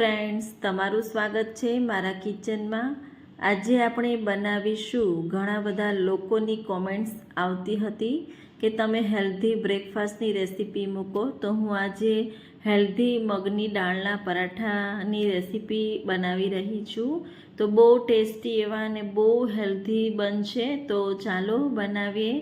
Friends તમારું સ્વાગત છે મારા કિચનમાં આજે આપણે બનાવીશું ઘણા બધા લોકોની કોમેન્ટ્સ આવતી હતી કે તમે હેલ્ધી બ્રેકફાસ્ટની રેસીપી મૂકો. તો હું આજે હેલ્ધી મગની દાળના પરાઠાની રેસીપી બનાવી રહી છું. તો બહુ ટેસ્ટી એવા અને બહુ હેલ્ધી બનશે. તો ચાલો બનાવીએ.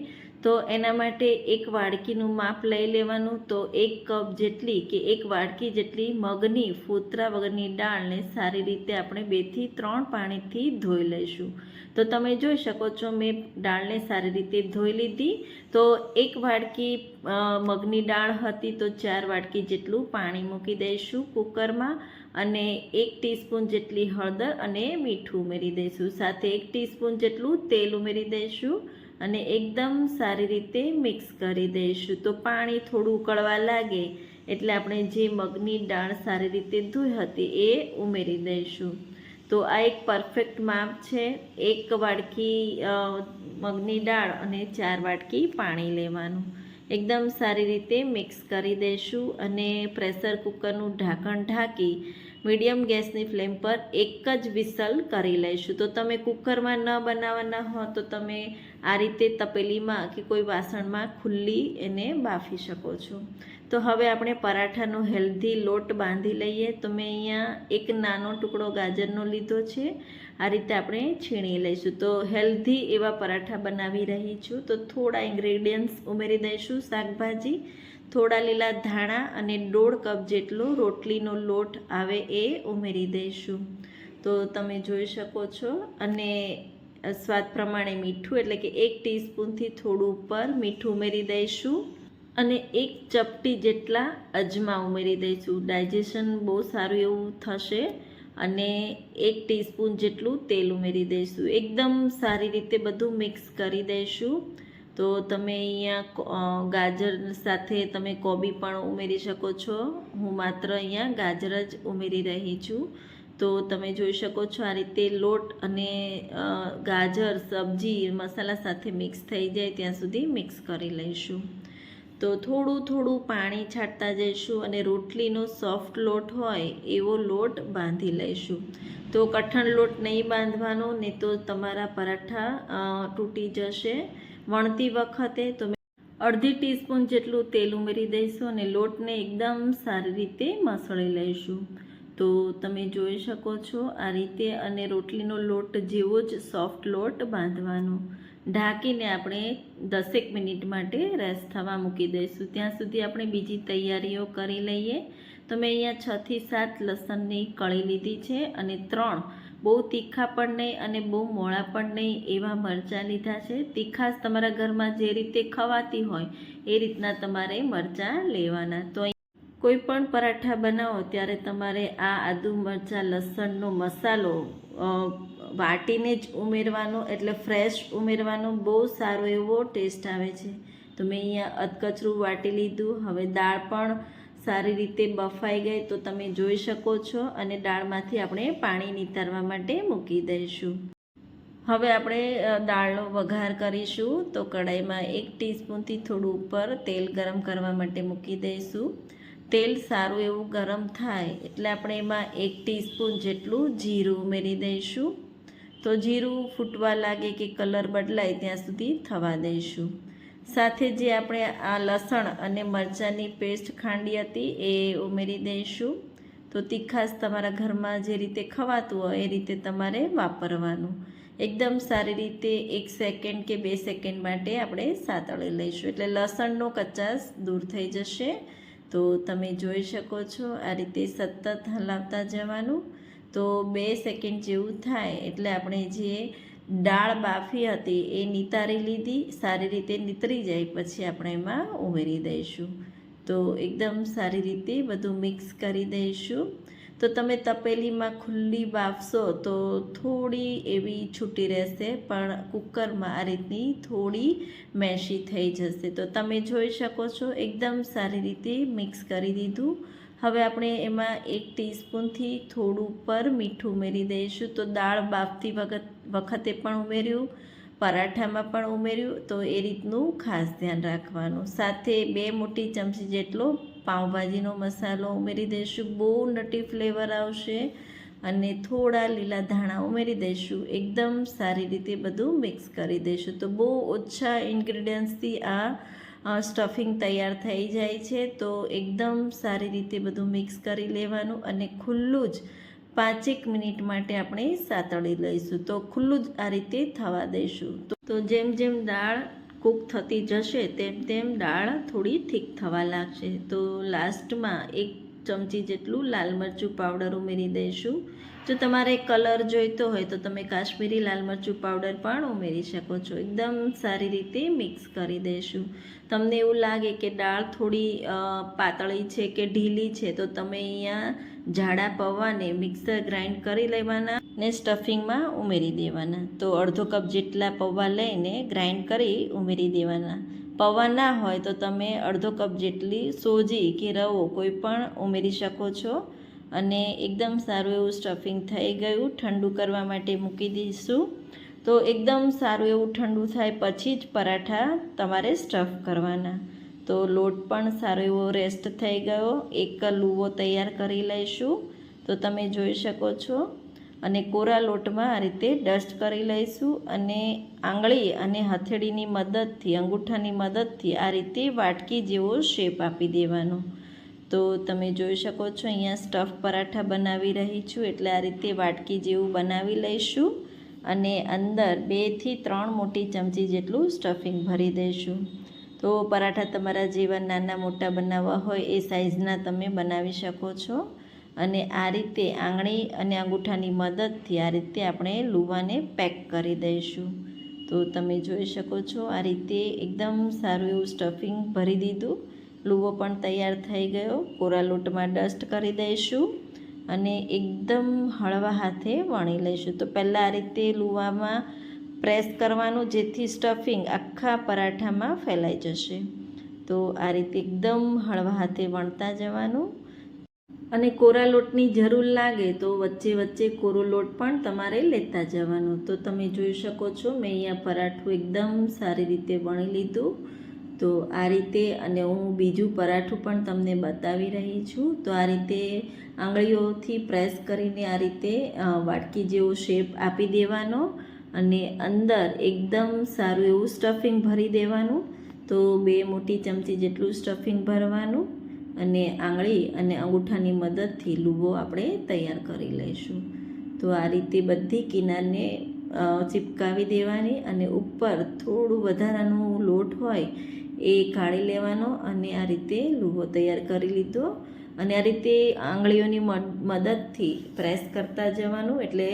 તો એના માટે એક વાડકીનું માપ લઈ લેવાનું. તો એક કપ જેટલી કે એક વાડકી જેટલી મગની ફૂતરા વગરની દાળને સારી રીતે આપણે બેથી ત્રણ પાણીથી ધોઈ લઈશું. તો તમે જોઈ શકો છો મેં દાળને સારી રીતે ધોઈ લીધી. તો એક વાડકી મગની દાળ હતી તો ચાર વાડકી જેટલું પાણી મૂકી દઈશું કુકરમાં અને એક ટીસ્પૂન જેટલી હળદર અને મીઠું ઉમેરી દઈશું. સાથે એક ટીસ્પૂન જેટલું તેલ ઉમેરી દઈશું. અને એકદમ સારી રીતે મિક્સ કરી દઈશું. તો પાણી થોડું ઉકળવા લાગે એટલે આપણે જે મગની દાળ સારી રીતે ધોઈ હતી એ ઉમેરી દઈશું. તો આ એક પરફેક્ટ માપ છે. એક વાડકી મગની દાળ અને ચાર વાડકી પાણી લેવાનું. એકદમ સારી રીતે મિક્સ કરી દઈશું અને પ્રેશર કુકરનું ઢાંકણ ઢાંકી મીડિયમ ગેસની ફ્લેમ પર એક જ વિસલ કરી લઈશું. તો તમે કુકરમાં ન બનાવવાના હો તો તમે આ રીતે તપેલીમાં કે કોઈ વાસણમાં ખુલ્લી એને બાફી શકો છો. તો હવે આપણે પરાઠાનો હેલ્ધી લોટ બાંધી લઈએ. તો મેં અહીંયા એક નાનો ટુકડો ગાજરનો લીધો છે. આ રીતે આપણે છીણી લઈશું. તો હેલ્ધી એવા પરાઠા બનાવી રહી છું. તો થોડા ઇન્ગ્રેડિયન્ટ્સ ઉમેરી દઈશું શાકભાજી. થોડા લીલા ધાણા અને દોઢ કપ જેટલો રોટલીનો લોટ આવે એ ઉમેરી દઈશું. તો તમે જોઈ શકો છો અને સ્વાદ પ્રમાણે મીઠું, એટલે કે એક ટીસ્પૂનથી થોડું ઉપર મીઠું ઉમેરી દઈશું અને એક ચપટી જેટલા અજમા ઉમેરી દઈશું. ડાયજેશન બહુ સારું એવું થશે અને એક ટીસ્પૂન જેટલું તેલ ઉમેરી દઈશું. એકદમ સારી રીતે બધું મિક્સ કરી દઈશું. તો તમે અહીંયા ગાજર સાથે તમે કોબી પણ ઉમેરી શકો છો. હું માત્ર અહીંયા ગાજર જ ઉમેરી રહી છું. તો તમે જોઈ શકો છો આ રીતે લોટ અને ગાજર, સબ્જી, મસાલા સાથે મિક્સ થઈ જાય ત્યાં સુધી મિક્સ કરી લઈશું. તો થોડું થોડું પાણી છાંટતા જઈશું અને રોટલીનો સોફ્ટ લોટ હોય એવો લોટ બાંધી લઈશું. તો કઠણ લોટ નહીં બાંધવાનો, નહીં તો તમારા પરાઠા તૂટી જશે. વણતી વખતે તો અડધી ટીસ્પૂન જેટલું તેલ ઉમેરી દઈશું અને લોટને એકદમ સારી રીતે મસળી લઈશું. તો તમે જોઈ શકો છો આ રીતે અને રોટલીનો લોટ જેવો જ સોફ્ટ લોટ બાંધવાનો. ઢાંકીને આપણે દસેક મિનિટ માટે રેસ્ટ થવા મૂકી દઈશું. ત્યાં સુધી આપણે બીજી તૈયારીઓ કરી લઈએ. તો મેં અહીંયા છથી સાત લસણની કળી લીધી છે અને ત્રણ બહુ તીખા પણ નહીં અને બહુ મોળા પણ નહીં એવા મરચાં લીધા છે. તીખાશ તમારા ઘરમાં જે રીતે ખવાતી હોય એ રીતના તમારે મરચાં લેવાના. તો કોઈ પણ પરાઠા બનાવો ત્યારે તમારે આ આદુ મરચાં લસણનો મસાલો વાટીને જ ઉમેરવાનો એટલે ફ્રેશ ઉમેરવાનો બહુ સારો એવો ટેસ્ટ આવે છે. તો મેં અહીંયા અધકચરું વાટી લીધું. હવે દાળ પણ સારી રીતે બફાઈ ગઈ તો તમે જોઈ શકો છો અને દાળમાંથી આપણે પાણી નિતારવા માટે મૂકી દઈશું. હવે આપણે દાળનો વઘાર કરીશું તો કડાઈમાં એક ટીસ્પૂનથી થોડું ઉપર તેલ ગરમ કરવા માટે મૂકી દઈશું. તેલ સારું એવું ગરમ થાય એટલે આપણે એમાં એક ટીસ્પૂન જેટલું જીરું ઉમેરી દઈશું. તો જીરું ફૂટવા લાગે કે કલર બદલાય ત્યાં સુધી થવા દઈશું. સાથે જે આપણે આ લસણ અને મરચાંની પેસ્ટ ખાંડી હતી એ ઉમેરી દઈશું. તો તીખાશ તમારા ઘરમાં જે રીતે ખવાતું હોય એ રીતે તમારે વાપરવાનું. એકદમ સારી રીતે એક સેકન્ડ કે બે સેકન્ડ માટે આપણે સાતળી લઈશું. એટલે લસણનો કચાસ દૂર થઈ જશે. તો તમે જોઈ શકો છો આ રીતે સતત હલાવતા જવાનું. તો બે સેકન્ડ જેવું થાય એટલે આપણે જે દાળ બાફી હતી, એ નિતારી લીધી, સારી રીતે નીતરી જાય, પછી આપણે એમાં ઉમેરી દઈશું. તો એકદમ સારી રીતે બધું મિક્સ કરી દઈશું. તો તમે તપેલીમાં ખુલ્લી બાફશો તો થોડી એવી છૂટી રહેશે, પણ કુકરમાં આ રીતની થોડી મેશી થઈ જશે. તો તમે જોઈ શકો છો, એકદમ સારી રીતે મિક્સ કરી દીધું. હવે આપણે એમાં એક ટીસ્પૂનથી થોડું પર મીઠું ઉમેરી દઈશું. તો દાળ બાફતી વખત, વખતે પણ ઉમેર્યું, પરાઠામાં પણ ઉમેર્યું. તો એ રીતનું ખાસ ધ્યાન રાખવાનું. સાથે બે મોટી ચમચી જેટલો પાઉંભાજીનો મસાલો ઉમેરી દઈશું. બહુ નટી ફ્લેવર આવશે અને થોડા લીલા ધાણા ઉમેરી દઈશું. એકદમ સારી રીતે બધું મિક્સ કરી દઈશું. તો બહુ ઓછા ઇન્ગ્રીડિયન્ટ્સથી આ સ્ટફિંગ તૈયાર થઈ જાય છે, તો એકદમ સારી રીતે બધું મિક્સ કરી લેવાનું અને ખુલ્લું જ પાંચેક મિનિટ માટે આપણે સાતળી લઈશું. તો ખુલ્લું જ આ રીતે થવા દઈશું. તો જેમ જેમ દાળ કૂક થતી જશે, તેમ તેમ દાળ થોડી થીક થવા લાગશે. તો લાસ્ટમાં એક ચમચી જેટલું લાલ મરચું પાવડર ઉમેરી દઈશું. જો તમારે કલર જોઈતો હોય તો તમે કાશ્મીરી લાલ મરચું પાવડર પણ ઉમેરી શકો છો. એકદમ સારી રીતે મિક્સ કરી દઈશું. તમને એવું લાગે કે દાળ થોડી પાતળી છે કે ઢીલી છે, તો તમે અહીંયા જાડા પૌવાને મિક્સર ગ્રાઇન્ડ કરી લેવાના ને સ્ટફિંગમાં ઉમેરી દેવાના. તો અડધો કપ જેટલા પૌવા લઈને ગ્રાઇન્ડ કરી ઉમેરી દેવાના. પૌવા ના હોય તો તમે અડધો કપ જેટલી સોજી કે રવો કોઈ પણ ઉમેરી શકો છો. અને એકદમ સારું એવું સ્ટફિંગ થઈ ગયું. ઠંડુ કરવા માટે મૂકી દઈશું. તો એકદમ સારું એવું ઠંડુ થાય પછી જ પરાઠા તમારે સ્ટફ કરવાના. તો લોટ પણ સારો એવો રેસ્ટ થઈ ગયો. એક લુવો તૈયાર કરી લઈશું. તો તમે જોઈ શકો છો. અને કોરા લોટમાં આ રીતે ડસ્ટ કરી લઈશું અને આંગળી અને હથેળીની મદદથી, અંગૂઠાની મદદથી આ રીતે વાટકી જેવો શેપ આપી દેવાનો. તો તમે જોઈ શકો છો, અહીંયા સ્ટફ પરાઠા બનાવી રહી છું, એટલે આ રીતે વાટકી જેવું બનાવી લઈશું અને અંદર બેથી ત્રણ મોટી ચમચી જેટલું સ્ટફિંગ ભરી દઈશું. તો પરાઠા તમારા જેવા નાના મોટા બનાવવા હોય એ સાઇઝના તમે બનાવી શકો છો. અને આ રીતે આંગળી અને અંગૂઠાની મદદથી આ રીતે આપણે લુવાને પેક કરી દઈશું. તો તમે જોઈ શકો છો આ રીતે એકદમ સારું એવું સ્ટફિંગ ભરી દીધું. લુવો પણ તૈયાર થઈ ગયો. કોરા લોટમાં ડસ્ટ કરી દઈશું અને એકદમ હળવા હાથે વણી લઈશું. તો પહેલાં આ રીતે લુવામાં પ્રેસ કરવાનું, જેથી સ્ટફિંગ આખા પરાઠામાં ફેલાઈ જશે. તો આ રીતે એકદમ હળવા હાથે વણતા જવાનું. અને કોરા લોટની જરૂર લાગે તો વચ્ચે વચ્ચે કોરો લોટ પણ તમારે લેતા જવાનું. તો તમે જોઈ શકો છો, મેં અહીંયા પરાઠું એકદમ સારી રીતે વણી લીધું. તો આ રીતે અને હું બીજું પરાઠું પણ તમને બતાવી રહી છું. તો આ રીતે આંગળીઓથી પ્રેસ કરીને આ રીતે વાટકી જેવો શેપ આપી દેવાનો અને અંદર એકદમ સારું એવું સ્ટફિંગ ભરી દેવાનું. તો બે મોટી ચમચી જેટલું સ્ટફિંગ ભરવાનું. અને આંગળી અને અંગૂઠાની મદદથી લુવો આપણે તૈયાર કરી લઈશું. તો આ રીતે બધી કિનારને ચિપકાવી દેવાની અને ઉપર થોડું વધારાનું લોટ હોય એ કાઢી લેવાનો અને આ રીતે લુવો તૈયાર કરી લીધો. અને આ રીતે આંગળીઓની મદદથી પ્રેસ કરતા જવાનું એટલે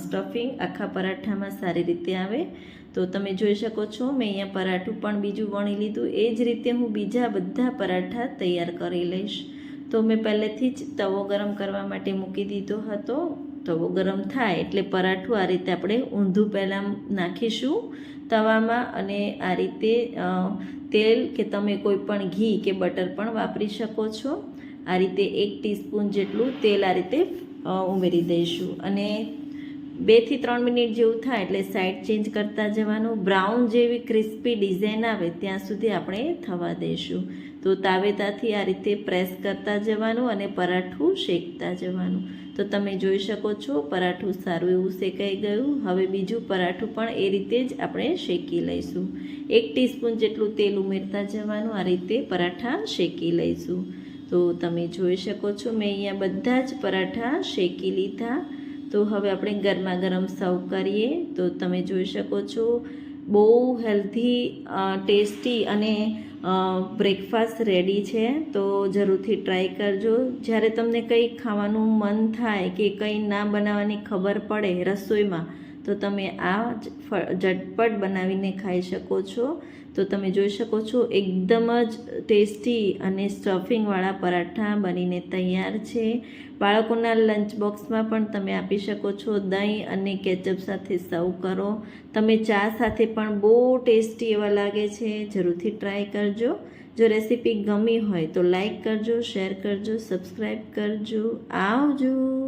સ્ટફિંગ આખા પરાઠામાં સારી રીતે આવે. તો તમે જોઈ શકો છો, મેં અહીંયા પરાઠું પણ બીજું વણી લીધું. એ જ રીતે હું બીજા બધા પરાઠા તૈયાર કરી લઈશ. તો મેં પહેલેથી જ તવો ગરમ કરવા માટે મૂકી દીધો હતો. તવો ગરમ થાય એટલે પરાઠું આ રીતે આપણે ઊંધું પહેલાં નાખીશું તવામાં અને આ રીતે તેલ કે તમે કોઈ પણ ઘી કે બટર પણ વાપરી શકો છો. આ રીતે એક ટીસ્પૂન જેટલું તેલ આ રીતે ઉમેરી દઈશું. અને બેથી ત્રણ મિનિટ જેવું થાય એટલે સાઈડ ચેન્જ કરતા જવાનું. બ્રાઉન જેવી ક્રિસ્પી ડિઝાઇન આવે ત્યાં સુધી આપણે થવા દઈશું તો તાવેતાથી આ રીતે પ્રેસ કરતા જવાનું અને પરાઠું શેકતા જવાનું. તો તમે જોઈ શકો છો પરાઠું સારું એવું શેકાઈ ગયું. હવે બીજું પરાઠું પણ એ રીતે જ આપણે શેકી લઈશું. એક ટીસ્પૂન જેટલું તેલ ઉમેરતા જવાનું, આ રીતે પરાઠા શેકી લઈશું. તો તમે જોઈ શકો છો મેં અહીંયા બધા જ પરાઠા શેકી લીધા. તો હવે આપણે ગરમા ગરમ સર્વ કરીએ. તો તમે જોઈ શકો છો, બહુ હેલ્ધી ટેસ્ટી અને બ્રેકફાસ્ટ રેડી છે. તો જરૂરથી ટ્રાય કરજો. જ્યારે તમને કંઈ ખાવાનું મન થાય કે કંઈ ના બનાવવાની ખબર પડે રસોઈમાં તો તમે આ ઝટપટ બનાવીને ખાઈ શકો છો. તો તમે જોઈ શકો છો, એકદમ જ ટેસ્ટી અને સ્ટફિંગવાળા પરાઠા બનીને તૈયાર છે. બાળકોના લંચ બોક્સમાં પણ તમે આપી શકો છો દહીં અને કેચઅપ સાથે સર્વ કરો. તમે ચા સાથે પણ બહુ ટેસ્ટી એવા લાગે છે, જરૂરથી ટ્રાય કરજો. જો રેસીપી ગમી હોય તો લાઈક કરજો, શેર કરજો, સબસ્ક્રાઈબ કરજો. આવજો!